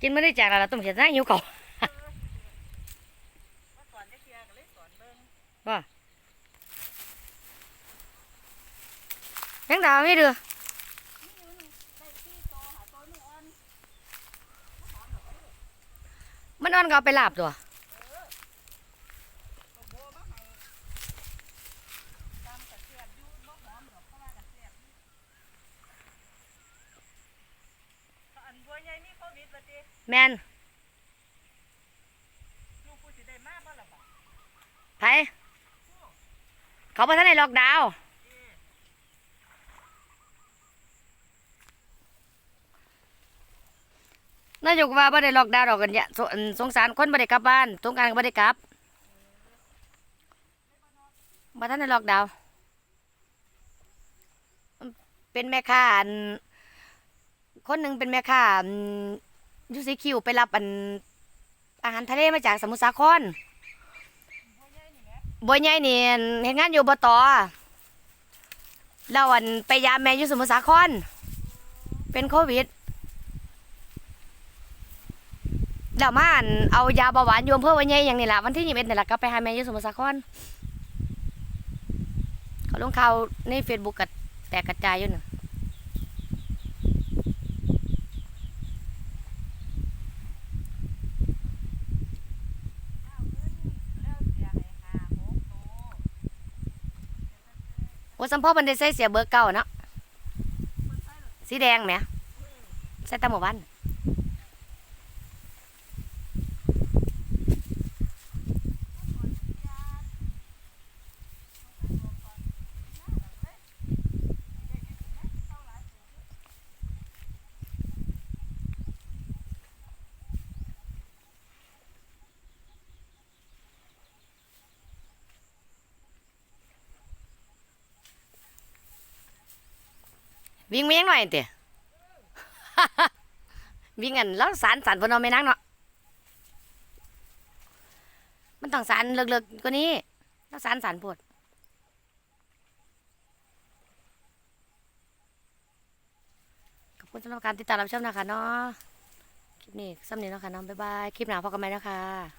กินไม่ได้จากแล้วล่ะต้มเขียดนะหิวเก่ามาสอนจะเคลียร์ก็เลยสอนเบิ่งว่าแมงดาไม่เดือนี่อยู่นี่ได้ที่โตหาโตนี่อ่อนมันอ่อนก็เอาไปลาบตัว ตัวโบมาให้ตามกระเทียมอยู่บ่หอมดอกเพราะว่ากระเทียมนี่อันบัว ปิดละติแมนลูกกูสิได้มาบ่ล่ะบ่ไผเขาบอกท่านในล็อกดาวน์นายกว่าบ่ได้ล็อกดาวน์ดอกกันเนี่ยสสงสารคนบ่ได้กลับบ้านสงกรารก็บ่ได้กลับบ่ท่านในล็อกดาวน์เป็นแม่ค้าอันคนหนึ่งเป็นแม่ค้าอัน ยูซีคิวไปรับอันอาหารทะเลมาจากสมุทรสาครบัวใหญ่นี่เห็นงานอยู่บตแล้วอันไปยาแม่อยู่สมุทรสาคร เป็นโควิดแล้วมาอันเอายาเบาหวานอยู่อำเภอบัวใหญ่อย่างนี้แหละวันที่ยี่สิบเอ็ดนี่แหละก็ไปหาแม่อยู่สมุทรสาครเขาลงข่าวในเฟซบุ๊กกับแตกกระจายอยู่น่ะ แล้วเสียให้หาหกโต ว่าสัมพ่อมันได้ใส่เสียเบอร์เก่าเนาะสีแดงไหมใส่ตาหมู่บ้าน วิ่งเมียงหน่อยเตะวิ่งกันแล้วสารสารพนเอาไม่นั่งเนาะมันต้องสารเลิกๆกว่านี้แล้วสารสารปวดขอบคุณสำหรับการติดตามรับชมนะคะเนาะคลิปนี้สำเนียงนาะคะเน้องบ๊ายบาย คลิปหน้าพบกันใหมนะคะ